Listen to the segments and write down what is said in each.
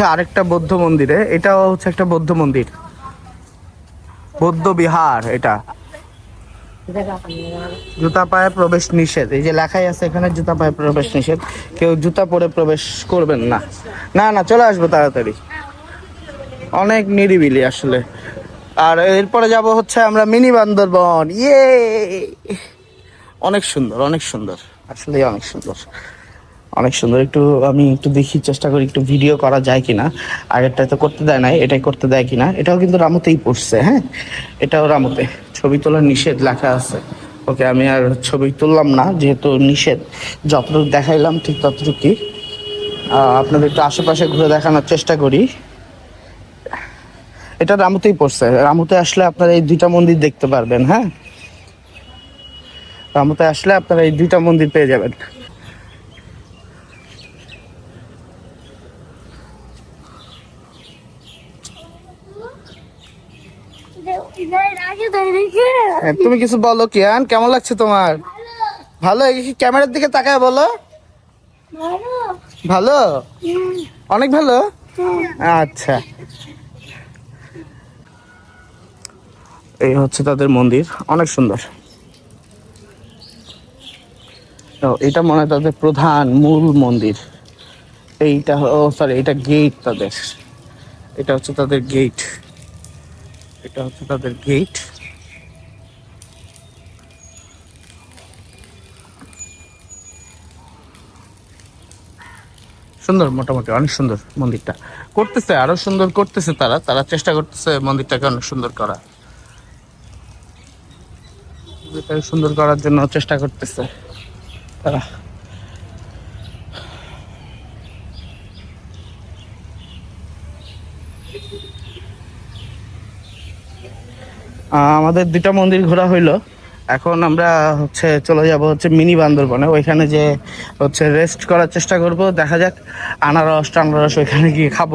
হচ্ছে আরেকটা বৌদ্ধ মন্দিরে, এটাও হচ্ছে একটা বৌদ্ধ মন্দির। বৌদ্ধ বিহার এটা। জুতা পায়ে প্রবেশ নিষেধ। এই যে লেখাই আছে এখানে, জুতা পায়ে প্রবেশ নিষেধ। কেউ জুতা পরে প্রবেশ করবেন না। না না, চলে আসব তাড়াতাড়ি। অনেক নিরিবিলি আসলে। আর এরপরে যাব হচ্ছে আমরা মিনি বান্দরবন। ইয়ে! অনেক সুন্দর অনেক সুন্দর। আসলে অনেক সুন্দর। অনেক সুন্দর। একটু আমি একটু দেখি, চেষ্টা করি একটু ভিডিও করা যায় কিনা। আগেরটা তো করতে দেয় নাই, এটাই করতে দেয় কিনা। এটাও কিন্তু রামুতেই পড়ছে হ্যাঁ? এটাও রামুতে। ছবি তোলার নিষেধ লেখা আছে। ওকে, আমি আর ছবি তুললাম না, যেহেতু নিষেধ। যতটুকু দেখাইলাম, ঠিক ততটুকুই। আপনাদের একটু আশেপাশে ঘুরে দেখানোর চেষ্টা করি। এটা রামুতেই পড়ছে। রামুতে আসলে আপনারা এই দুইটা মন্দির দেখতে পারবেন হ্যাঁ? রামুতে আসলে আপনারা এই দুইটা মন্দির পেয়ে যাবেন। তুমি কিছু বলো কিয়ান কেমন লাগছে তোমার? ভালো? ক্যামেরার দিকে তাকায় বলো। ভালো? অনেক ভালো? আচ্ছা। এই হচ্ছে তাদের মন্দির, অনেক সুন্দর। এটা মনে হয় তাদের প্রধান, মূল মন্দির। এইটা, ও সরি এটা গেট তাদের। এটা হচ্ছে তাদের গেট এটা হচ্ছে তাদের গেট সুন্দর, মোটামুটি অনেক সুন্দর মন্দিরটা। করতেছে, আরও সুন্দর করতেছে তারা। তারা চেষ্টা করতেছে মন্দিরটাকে অনেক সুন্দর করা। সুন্দর করার জন্য চেষ্টা করতেছে তারা। আমাদের দুটা মন্দির ঘোরা হইল। এখন আমরা হচ্ছে চলে যাব হচ্ছে মিনি বান্দরবনে। ওইখানে যে হচ্ছে রেস্ট করার চেষ্টা করব। দেখা যাক আনারস টানারস ওইখানে গিয়ে খাব।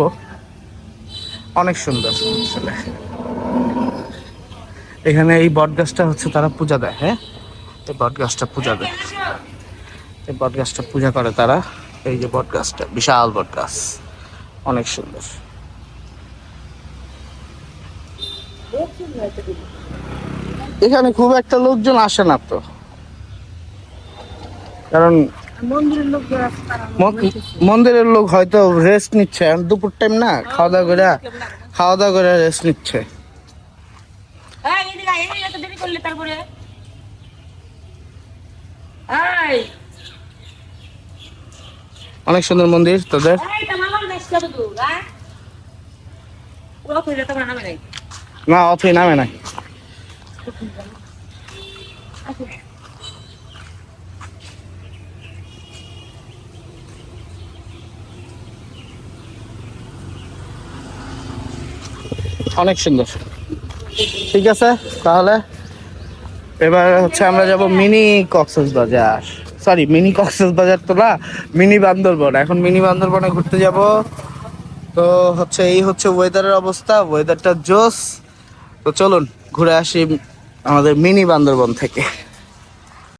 অনেক সুন্দর আসলে। এখানে এই বট গাছটা হচ্ছে তারা পূজা দেয় হ্যাঁ? এই বট গাছটা পূজা দেয়। এই বট গাছটা পূজা করে তারা। এই যে বট গাছটা বিশাল বট গাছ অনেক সুন্দর। এখানে খুব একটা লোকজন আসে না তো। কারণ মন্দিরের লোক হয়তো রেস্ট নিচ্ছে। দুপুর টাইম না খাওয়া দাওয়া করে খাওয়া দাওয়া করে রেস্ট নিচ্ছে অনেক সুন্দর মন্দির তোদের। না, অথই নামে না অনেক সুন্দর। ঠিক আছে, তাহলে এবার হচ্ছে আমরা যাব মিনি কক্সেস বাজার। সরি মিনি কক্সেস বাজার তো না, মিনি বান্দরবন। এখন মিনি বান্দরবনে ঘুরতে যাব। তো হচ্ছে এই হচ্ছে ওয়েদারের অবস্থা ওয়েদারটা জোস। তো চলুন ঘুরে আসি আমাদের মিনি বান্দরবন থেকে।